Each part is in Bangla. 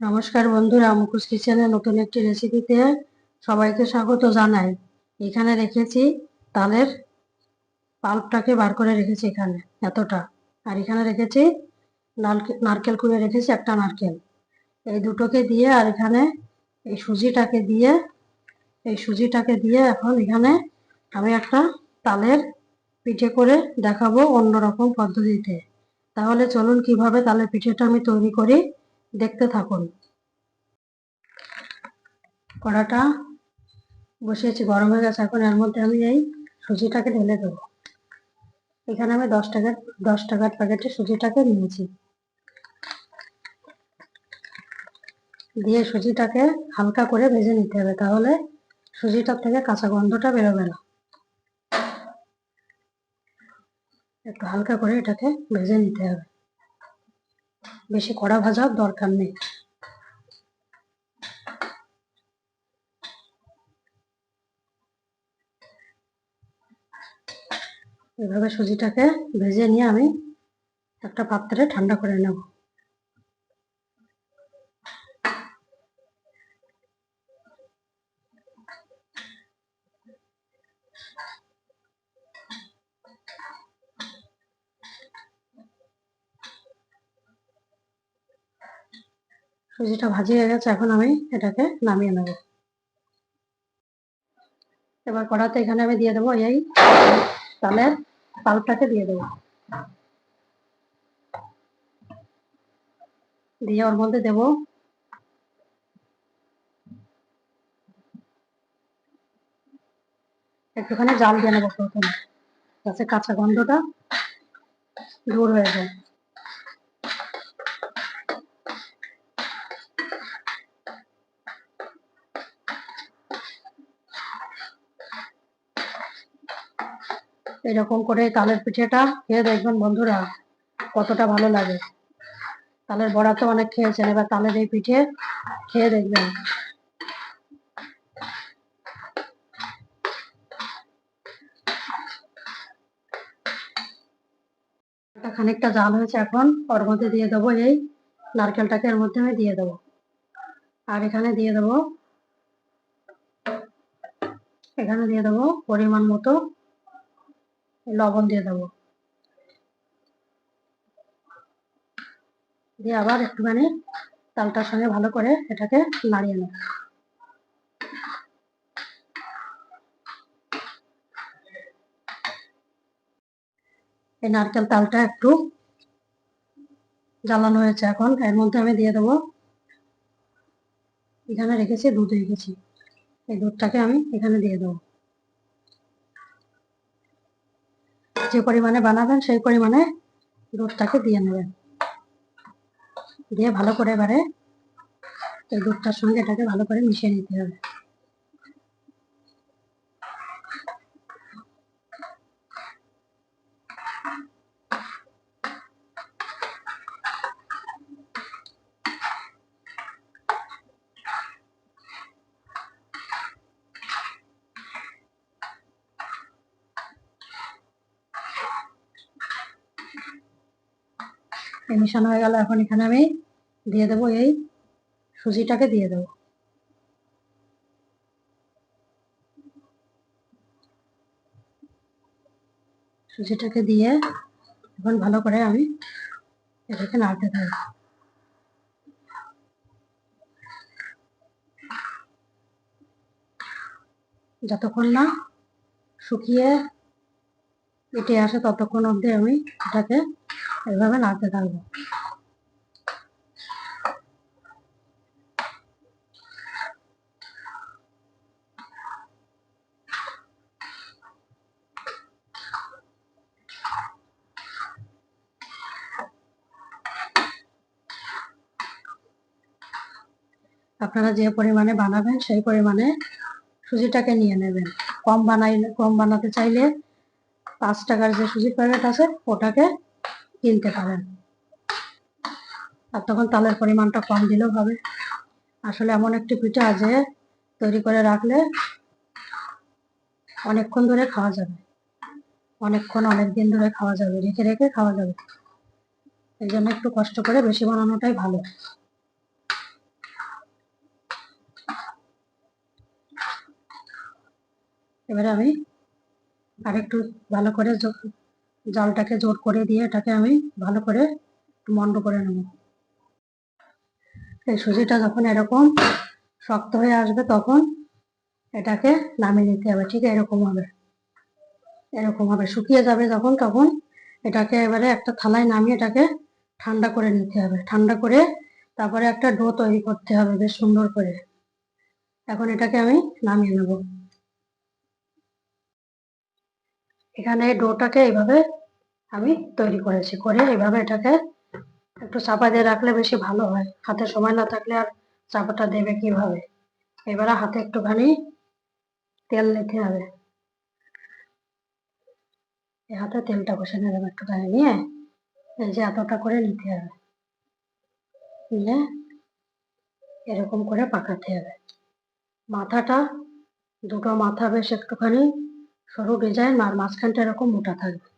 নমস্কার বন্ধুরা, মুখোশ কিচেনে নতুন একটি রেসিপিতে সবাইকে স্বাগত জানাই। এখানে রেখেছি তালের পাল্পটাকে বার করে রেখেছি এখানে এতটা। আর এখানে রেখেছি নারকে- নারকেল কুড়ে রেখেছি একটা নারকেল। এই দুটোকে দিয়ে আর এখানে এই সুজিটাকে দিয়ে, এই সুজিটাকে দিয়ে এখন এখানে আমি একটা তালের পিঠে করে দেখাবো অন্যরকম পদ্ধতিতে। তাহলে চলুন কীভাবে তালের পিঠেটা আমি তৈরি করি। দেখতে থাকুন। কড়াটা বসিয়েছি, গরম হয়ে গেছে। এখন এর মধ্যে আমি এই সুজিটাকে ঢেলে দেবো। এখানে আমি দশ টাকার দশ টাকার প্যাকেটে সুজিটাকে নিয়েছি। দিয়ে সুজিটাকে হালকা করে ভেজে নিতে হবে, তাহলে সুজিটার থেকে কাঁচা গন্ধটা বেরোবে না। একটু হালকা করে এটাকে ভেজে নিতে হবে। বেশি কড়া ভাজার দরকার নেই। এভাবে সুজিটাকে ভেজে নিয়ে আমি একটা পাত্রে ঠান্ডা করে নেব। সুজিটা ভাজি হয়ে গেছে এখন আমি এটাকে নামিয়ে নেব। এবার কড়াতে এখানে আমি দিয়ে দেবো এই তালের পাল্পটাকে দিয়ে দেবো। দিয়ে ওর মধ্যে দেবো একটুখানি জাল দিয়ে নেব প্রথমে, যাতে কাঁচা গন্ধটা দূর হয়ে যায়। এরকম করে তালের পিঠেটা খেয়ে দেখবেন বন্ধুরা, কতটা ভালো লাগে। তালের বড়া তো অনেক খেয়েছেন, এবার তালের এই পিঠে খেয়ে দেখবেন। খানিকটা জাল হয়েছে এখন, ওর মধ্যে দিয়ে দেবো এই নারকেলটাকে, এর মধ্যে আমি দিয়ে দেবো। আর এখানে দিয়ে দেবো, এখানে দিয়ে দেবো পরিমাণ মতো লবণ দিয়ে দেবো। দিয়ে আবার একটুখানি তালটার সঙ্গে ভালো করে এটাকে নাড়িয়ে নেব। এই নারকেল তালটা একটু জ্বালানো হয়েছে এখন। এর মধ্যে আমি দিয়ে দেবো। এখানে রেখেছি, দুধ রেখেছি এই দুধটাকে আমি এখানে দিয়ে দেবো। যে পরিমাণে বানাবেন, সেই পরিমাণে দুধটাকে দিয়ে নেবেন। দিয়ে ভালো করে এবারে দুধটার সঙ্গে এটাকে ভালো করে মিশিয়ে নিতে হবে এই মিশানো হয়ে গেল, এখন এখানে আমি দিয়ে দেবো এই সুজিটাকে দিয়ে দেবো। সুজিটাকে দিয়ে এখন ভালো করে আমি এটাকে নাড়তে থাকব। যতক্ষণ না শুকিয়ে এটে আসে ততক্ষণ অবধি আমি এটাকে এভাবে নাড়তে থাকব। আপনারা যে পরিমাণে বানাবেন সেই পরিমাণে সুজিটাকে নিয়ে নেবেন। কম বানাইলে কম বানাতে চাইলে পাঁচ টাকার যে সুজির প্যাকেট আছে, ওটাকে কিনতে পারেন। আর তখন তালের পরিমাণটা কম দিলেও হবে। আসলে এমন একটি পিঠা যে তৈরি করে রাখলে অনেকক্ষণ ধরে খাওয়া যাবে। অনেকক্ষণ অনেক দিন ধরে খাওয়া যাবে, রেখে রেখে খাওয়া যাবে। এই জন্য একটু কষ্ট করে বেশি বানানোটাই ভালো। এবারে আমি আরেকটু ভালো করে জালটাকে জোর করে দিয়ে এটাকে আমি ভালো করে মন্ড করে নেব। এই সুজিটা যখন এরকম শক্ত হয়ে আসবে তখন এটাকে নামিয়ে নিতে হবে, ঠিক এরকম হবে। এরকম হবে, শুকিয়ে যাবে যখন তখন এটাকে এবারে একটা থালায় নামিয়ে এটাকে ঠান্ডা করে নিতে হবে। ঠান্ডা করে তারপরে একটা ডো তৈরি করতে হবে বেশ সুন্দর করে। এখন এটাকে আমি নামিয়ে নেব। এখানে ডোটাকে এইভাবে আমি তৈরি করেছি। করে এইভাবে এটাকে একটু চাপা দিয়ে রাখলে বেশি ভালো হয়। হাতে সময় না থাকলে আর চাপাটা দেবে কীভাবে? এবারে হাতে একটুখানি তেল নিতে হবে। এই হাতে তেলটা বসে নিলাম একটুখানি নিয়ে এই যে এতটা করে নিতে হবে। নিয়ে এরকম করে পাকাতে হবে। মাথাটা, দুটো মাথা বেশ একটুখানি সরু ডিজাইন আর মাঝখানটা এরকম মোটা থাকবে।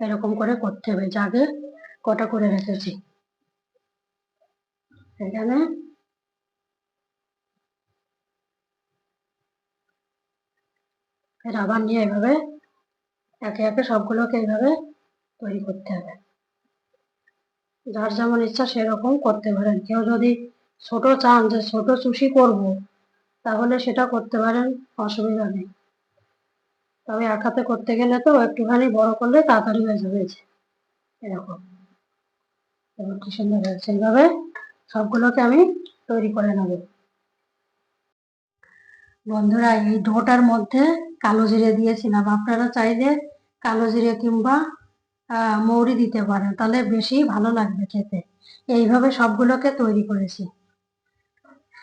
এরকম করে করতে হবে। জাগে কটা করে রেখেছি। এখানে রাবার নিয়ে এইভাবে একে একে সবগুলোকে এইভাবে তৈরি করতে হবে। যার যেমন ইচ্ছা সেরকম করতে পারেন। কেউ যদি ছোট চান যে ছোট চুষি করব, তাহলে সেটা করতে পারেন, অসুবিধা নেই। তবে এক হাতে করতে গেলে তো একটুখানি বড় করলে তাড়াতাড়ি হয়ে যাবে এরকম। কি সুন্দর হয়েছে এইভাবে সবগুলোকে আমি তৈরি করে নেব। বন্ধুরা, এই ডোটার মধ্যে কালো জিরে দিয়েছিলাম। আপনারা চাইলে কালো জিরে কিংবা মৌরি দিতে পারেন। তাহলে বেশি ভালো লাগবে খেতে। এইভাবে সবগুলোকে তৈরি করেছি।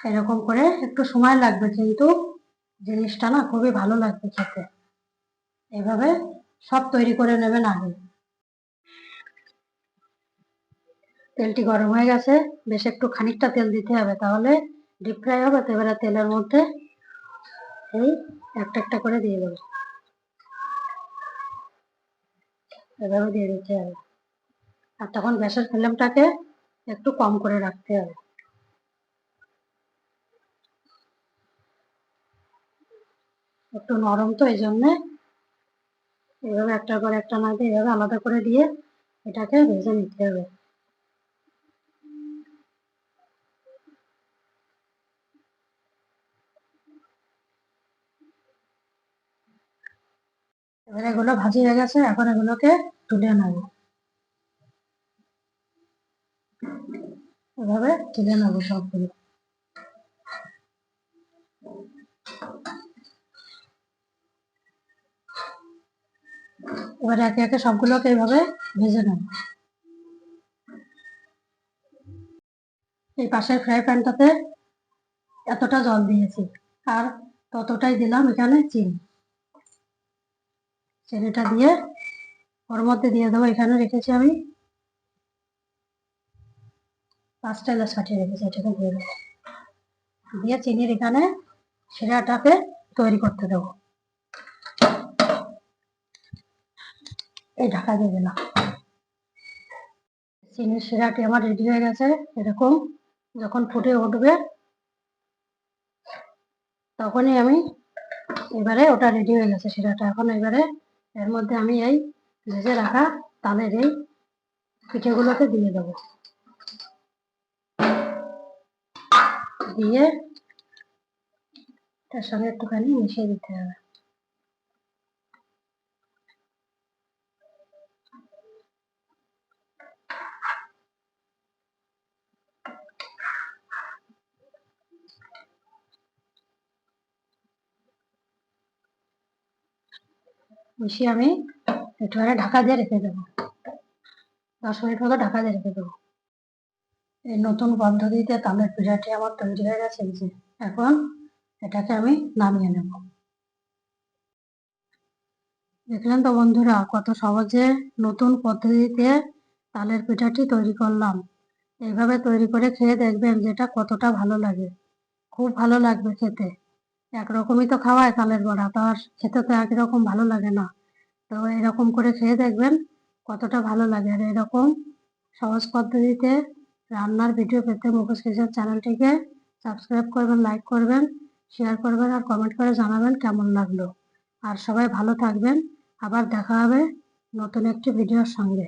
এরকম করে একটু সময় লাগবে কিন্তু জিনিসটা না খুবই ভালো লাগবে খেতে। এভাবে সব তৈরি করে নেবেন আগে। তেলটি গরম হয়ে গেছে, বেশ একটু খানিকটা তেল দিতে হবে, তাহলে ডিপ ফ্রাই হবে, তো এবারে তেলের মধ্যে এই একটা একটা করে দিয়ে দেবো। এভাবে দিয়ে দিতে হবে। আর তখন গ্যাসের ফ্লেমটাকে একটু কম করে রাখতে হবে। একটু নরম তো, এই জন্যে এইভাবে একটার পর একটা না দিয়ে এইভাবে আলাদা করে দিয়ে এটাকে ভেজে নিতে হবে। এবার এগুলো ভাজি হয়ে গেছে, এখন এগুলোকে তুলে নেব। এভাবে তুলে নেব সবগুলো। এবার একে একে সবগুলোকে এইভাবে ভেজে নেব। এই পাশের ফ্রাই প্যানটাতে এতটা জল দিয়েছি, আর ততটাই দিলাম এখানে চিনি। চিনিটা দিয়ে ওর মধ্যে দিয়ে দেবো, এখানে রেখেছি আমি পাঁচটা এলাচ কাটিয়ে রেখেছি, এটাকে দিয়ে দেবো। দিয়ে চিনির এখানে সেরাটাকে তৈরি করতে দেবো। এই ঢাকা দিয়ে দিলাম। চিনির শিরাটি আমার রেডি হয়ে গেছে। এরকম যখন ফুটে উঠবে, তখনই আমি এবারে ওটা রেডি হয়ে গেছে শিরাটা এখন এবারে এর মধ্যে আমি এই ভেজে রাখা তালের এই পিঠেগুলোকে দিয়ে দেবো। দিয়ে তার সঙ্গে একটুখানি মিশিয়ে দিতে হবে। মিশিয়ে আমি একটুখানি ঢাকা দিয়ে রেখে দেবো। দশ মিনিট মতো ঢাকা দিয়ে রেখে দেবো। এই নতুন পদ্ধতিতে তালের পিঠাটি আমার তৈরি হয়ে গেছে যে। এখন এটাকে আমি নামিয়ে নেব। দেখলেন তো বন্ধুরা, কত সহজে নতুন পদ্ধতিতে তালের পিঠাটি তৈরি করলাম। এইভাবে তৈরি করে খেয়ে দেখবেন যেটা কতটা ভালো লাগে। খুব ভালো লাগবে খেতে। একরকমই তো খাওয়ায় তালের বড়া, তো আর খেতে তো একই রকম ভালো লাগে না। তো এরকম করে খেয়ে দেখবেন কতটা ভালো লাগে। আর এরকম সহজ পদ্ধতিতে রান্নার ভিডিও পেতে মুখোশ কিচেন চ্যানেলটিকে সাবস্ক্রাইব করবেন লাইক করবেন শেয়ার করবেন আর কমেন্ট করে জানাবেন কেমন লাগল। আর সবাই ভালো থাকবেন। আবার দেখা হবে নতুন একটি ভিডিওর সঙ্গে।